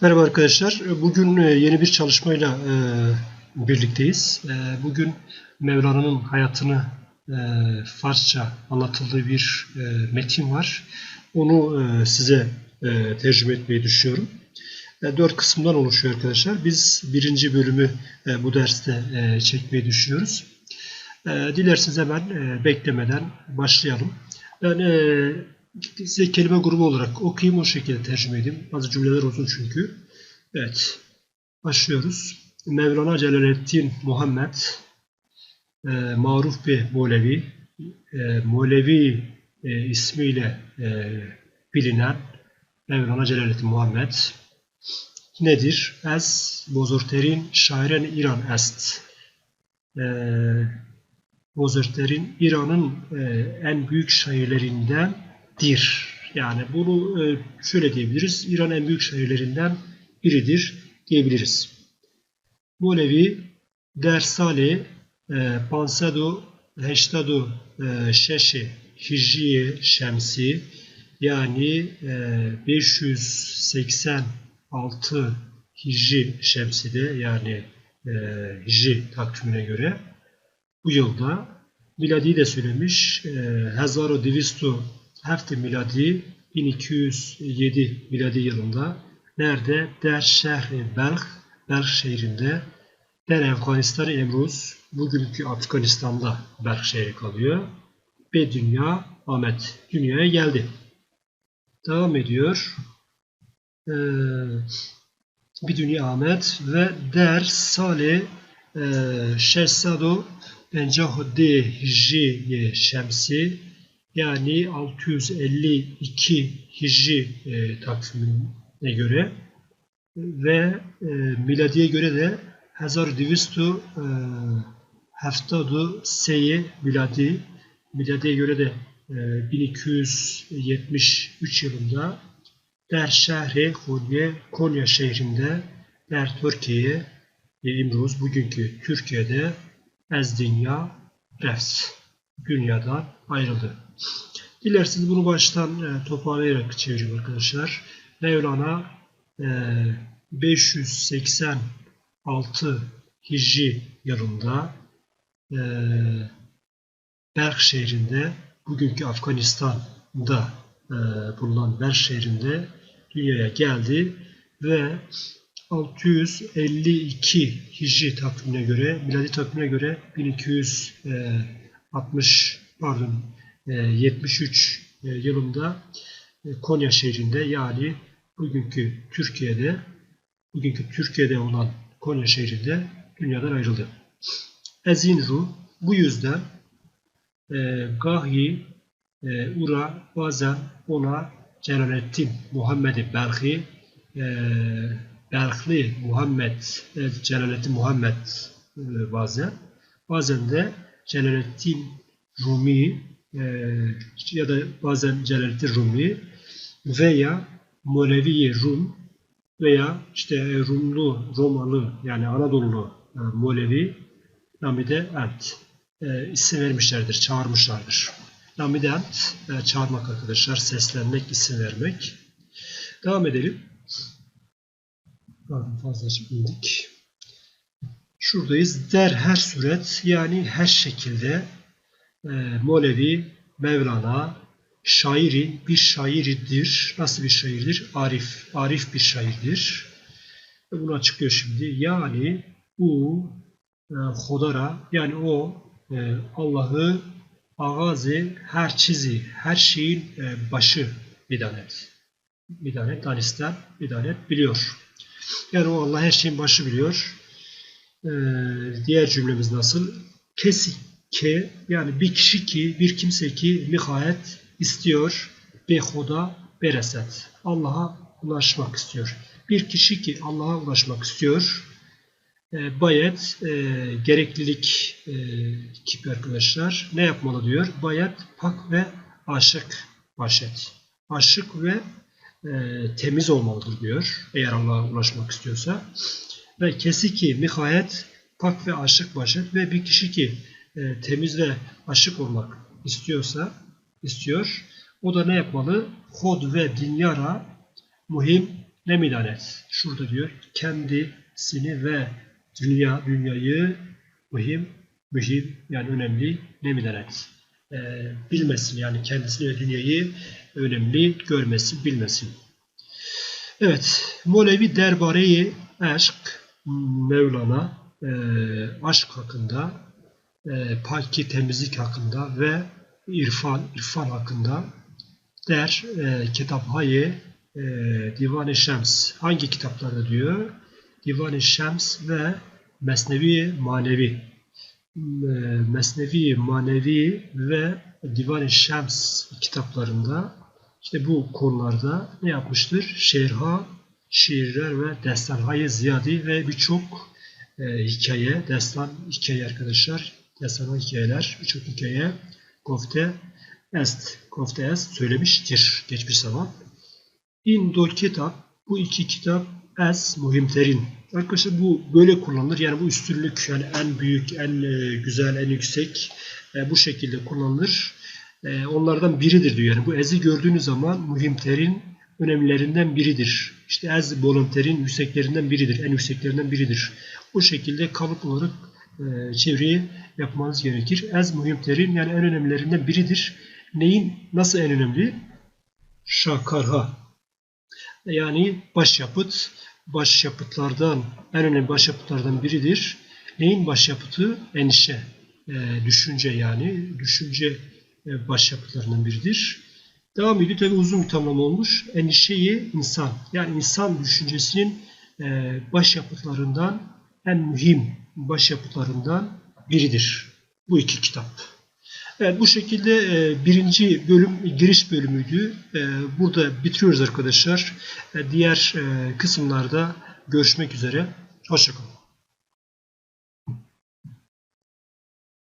Merhaba arkadaşlar. Bugün e, yeni bir çalışmayla e, birlikteyiz. E, Bugün Mevlana'nın hayatını Farsça anlatıldığı bir metin var. Onu size tercüme etmeyi düşünüyorum. Dört kısımdan oluşuyor arkadaşlar. Biz birinci bölümü bu derste çekmeyi düşünüyoruz. Dilerseniz hemen beklemeden başlayalım. Ben size kelime grubu olarak okuyayım o şekilde tercüme edeyim. Bazı cümleler uzun çünkü. Evet. Başlıyoruz. Mevlana Celaleddin Muhammed e, Maruf bir Molevi e, Molevi e, ismiyle e, bilinen Mevlana Celaleddin Muhammed nedir? Ez bozorterin şairen İran est. E, Bozorterin İran'ın e, en büyük şairlerindendir. Yani bunu e, şöyle diyebiliriz. İran en büyük şairlerinden biridir diyebiliriz. Molevi dersali pansadu heştadu şeşi hicriye şemsi yani e, 586 hicri şemside yani hicri takvimine göre bu yılda miladi de söylemiş. E, Hazaru Divistu Hefti miladi 1207 miladi yılında nerede? Der şehri Belh, Belh şehrinde Der Afganistan Emruz bugünkü Afganistan'da Belh şehri kalıyor. Ve dünya Ahmet dünyaya geldi. Devam ediyor. Ee, bir dünya Ahmet ve Der Salih e, Şehzadu Pencahudde Hicri Şemsi yani 652 Hicri e, takvimine göre ve e, miladiye göre de Hazar Divistu e, Heftadu Seyi miladi miladiye göre de e, 1273 yılında Der şehri Konya, Konya şehrinde Der Türkiye İmruz bugünkü Türkiye'de Ez Dünya Refs dünyadan ayrıldı. Dilerseniz bunu baştan e, toparlayarak çevireyim arkadaşlar. Mevlana e, 586 Hicri yılında e, Berk şehrinde bugünkü Afganistan'da e, bulunan Berk şehrinde dünyaya geldi ve 652 Hicri takvimine göre, miladi takvimine göre 1260 pardon e, 73 e, yılında e, Konya şehrinde yani bugünkü Türkiye'de bugünkü Türkiye'de olan Konya şehrinde dünyadan ayrıldı. Ezinru bu yüzden e, Gahi e, Ura bazen ona Celaleddin Muhammed-i Belhi e, Belhli Muhammed, e, Celaleddin Muhammed e, bazen. Bazen de Celaleddin Rumi e, ya da bazen Celaleddin Rumi veya Molevi Rum veya işte Rumlu, Romalı yani Anadolu e, Molevi Namide Ent e, isim vermişlerdir, çağırmışlardır. Namide Ent e, çağırmak arkadaşlar, seslenmek, isim vermek. Devam edelim. Pardon fazla indik. Şuradayız. Der her suret yani her şekilde e, Molevi, Mevlana, şairi bir şairidir. Nasıl bir şairdir? Arif. Arif bir şairdir. Ve bunu açıklıyor şimdi. Yani u e, hodara yani o e, Allah'ı ağazı her çizi, her şeyin e, başı bidanet. Bidanet, danistan, bidanet biliyor. Yani o Allah her şeyin başı biliyor. Ee, diğer cümlemiz nasıl? Kesik ke yani bir kişi ki bir kimse ki nihayet istiyor be huda bereset. Allah'a ulaşmak istiyor. Bir kişi ki Allah'a ulaşmak istiyor. E, bayet e, gereklilik e, kipi arkadaşlar. Ne yapmalı diyor? Bayet pak ve aşık başet. Aşık ve e, temiz olmalıdır diyor. Eğer Allah'a ulaşmak istiyorsa. Ve kesi ki nihayet pak ve aşık başet ve bir kişi ki e, temiz ve aşık olmak istiyorsa istiyor. O da ne yapmalı? Hod ve dünyara muhim nemidan et. Şurada diyor kendisini ve dünya, dünyayı mühim, mühim yani önemli nemidan et. Ee, bilmesin yani kendisini ve dünyayı önemli görmesin, bilmesin. Evet, Molevi derbareyi aşk, Mevlana, e, aşk hakkında, e, paki temizlik hakkında ve irfan, irfan hakkında der e, kitaphayı e, Divan-ı Şems. Hangi kitaplarda diyor? Divan-ı Şems ve Mesnevi Manevi. E, Mesnevi Manevi ve Divan-ı Şems kitaplarında işte bu konularda ne yapmıştır? Şerha, şiirler ve destanhayı ziyadi ve birçok e, hikaye, destan hikaye arkadaşlar, destan hikayeler, birçok hikaye kofte est, kofte est söylemiştir geçmiş zaman. İndo kitap, bu iki kitap es muhimterin. Arkadaşlar bu böyle kullanılır. Yani bu üstünlük yani en büyük, en e, güzel, en yüksek e, bu şekilde kullanılır. E, onlardan biridir diyor. Yani bu ezi gördüğünüz zaman muhimterin önemlilerinden biridir. İşte ez volunterin yükseklerinden biridir. En yükseklerinden biridir. O şekilde kalıp olarak e, çevreyi yapmanız gerekir. Ez muhimterin yani en önemlilerinden biridir. Neyin nasıl en önemli? Şakarha. Yani başyapıt, başyapıtlardan en önemli başyapıtlardan biridir. Neyin başyapıtı? Endişe, e, düşünce yani düşünce e, başyapıtlarından biridir. Devam ediyor. Tabi uzun bir tamlama olmuş. Endişeyi insan. Yani insan düşüncesinin e, başyapıtlarından en mühim başyapıtlarından biridir. Bu iki kitap. Evet bu şekilde e, birinci bölüm giriş bölümüydü. E, burada bitiriyoruz arkadaşlar. Diğer kısımlarda görüşmek üzere. Hoşçakalın.